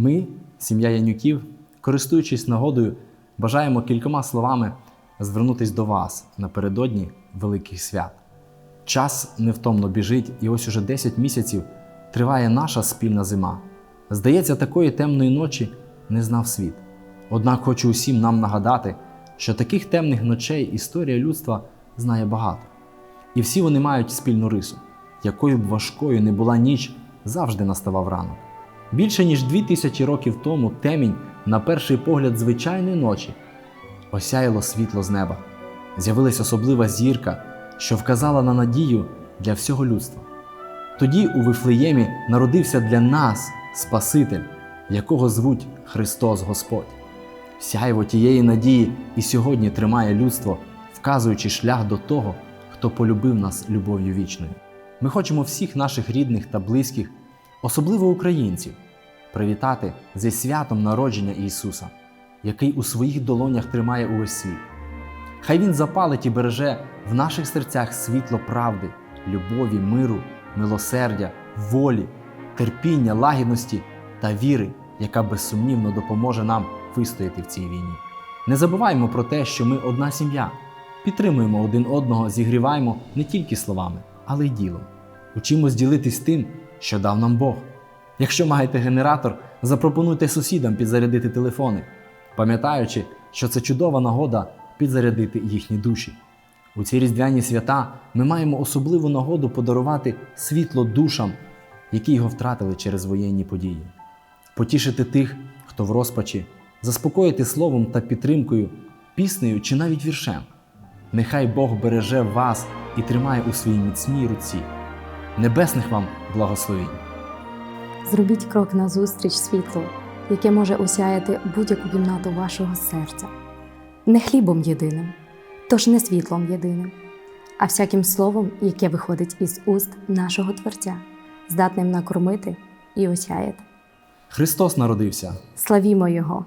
Ми, сім'я Янюків, користуючись нагодою, бажаємо кількома словами звернутись до вас напередодні великих свят. Час невтомно біжить, і ось уже 10 місяців триває наша спільна зима. Здається, такої темної ночі не знав світ. Однак хочу усім нам нагадати, що таких темних ночей історія людства знає багато. І всі вони мають спільну рису, якою б важкою не була ніч, завжди наставав ранок. Більше ніж дві тисячі років тому темінь, на перший погляд звичайної ночі, осяяло світло з неба. З'явилась особлива зірка, що вказала на надію для всього людства. Тоді у Вифлеємі народився для нас Спаситель, якого звуть Христос Господь. Сяйво тієї надії і сьогодні тримає людство, вказуючи шлях до того, хто полюбив нас любов'ю вічною. Ми хочемо всіх наших рідних та близьких, особливо українців, привітати зі святом народження Ісуса, який у своїх долонях тримає увесь світ. Хай Він запалить і береже в наших серцях світло правди, любові, миру, милосердя, волі, терпіння, лагідності та віри, яка безсумнівно допоможе нам вистояти в цій війні. Не забуваємо про те, що ми одна сім'я. Підтримуємо один одного, зігріваємо не тільки словами, але й ділом. Учимось ділитись тим, що дав нам Бог. Якщо маєте генератор, запропонуйте сусідам підзарядити телефони, пам'ятаючи, що це чудова нагода підзарядити їхні душі. У ці різдвяні свята ми маємо особливу нагоду подарувати світло душам, які його втратили через воєнні події, потішити тих, хто в розпачі, заспокоїти словом та підтримкою, піснею чи навіть віршем. Нехай Бог береже вас і тримає у своїй міцній руці. Небесних вам благословінь! Зробіть крок назустріч світлу, яке може осяяти будь-яку кімнату вашого серця. Не хлібом єдиним, тож не світлом єдиним, а всяким словом, яке виходить із уст нашого Творця, здатним накормити і осяяти. Христос народився! Славімо Його!